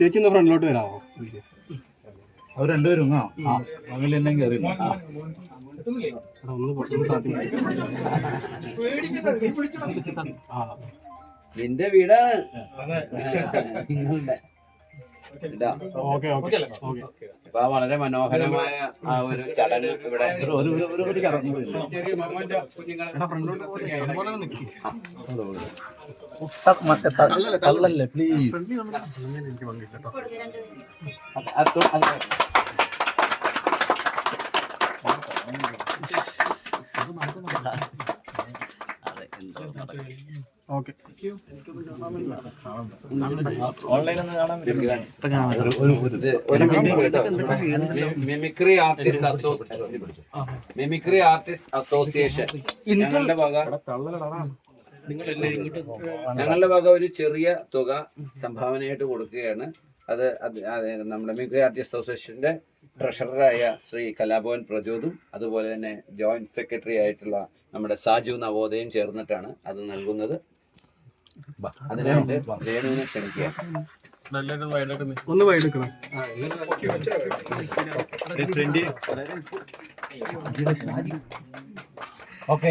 ചേച്ചി ഒന്ന് ഫ്രണ്ടിലോട്ട് വരാമോ അവർ രണ്ടുപേരും ആ മകളിൽ എന്നെ കയറി നിന്റെ വീടാണ്. നിങ്ങളുടെ. അപ്പൊ വളരെ മനോഹരമായ ആ ഒരു ചടങ്ങ് ഇവിടെ ഒരു ഒരു ഒരു- ചടങ്ങ് തള്ളല്ലേ പ്ലീസ് അത് mimicry artist mimicry artist association. ഞങ്ങളുടെ വക ഞങ്ങളുടെ വക ഒരു ചെറിയ തുക സംഭാവനയായിട്ട് കൊടുക്കുകയാണ്. അത് നമ്മുടെ മിമിക്രി ആർട്ടിസ്റ്റ് അസോസിയേഷന്റെ ട്രഷററായ ശ്രീ കലാഭവൻ പ്രചോദും അതുപോലെ തന്നെ ജോയിന്റ് സെക്രട്ടറി ആയിട്ടുള്ള നമ്മുടെ സാജു നവോദയം ചേർന്നിട്ടാണ് അത് നൽകുന്നത്. അതിനായിട്ട് രേണുവിനെ ക്ഷണിക്കുക ഒന്ന് ഓക്കെ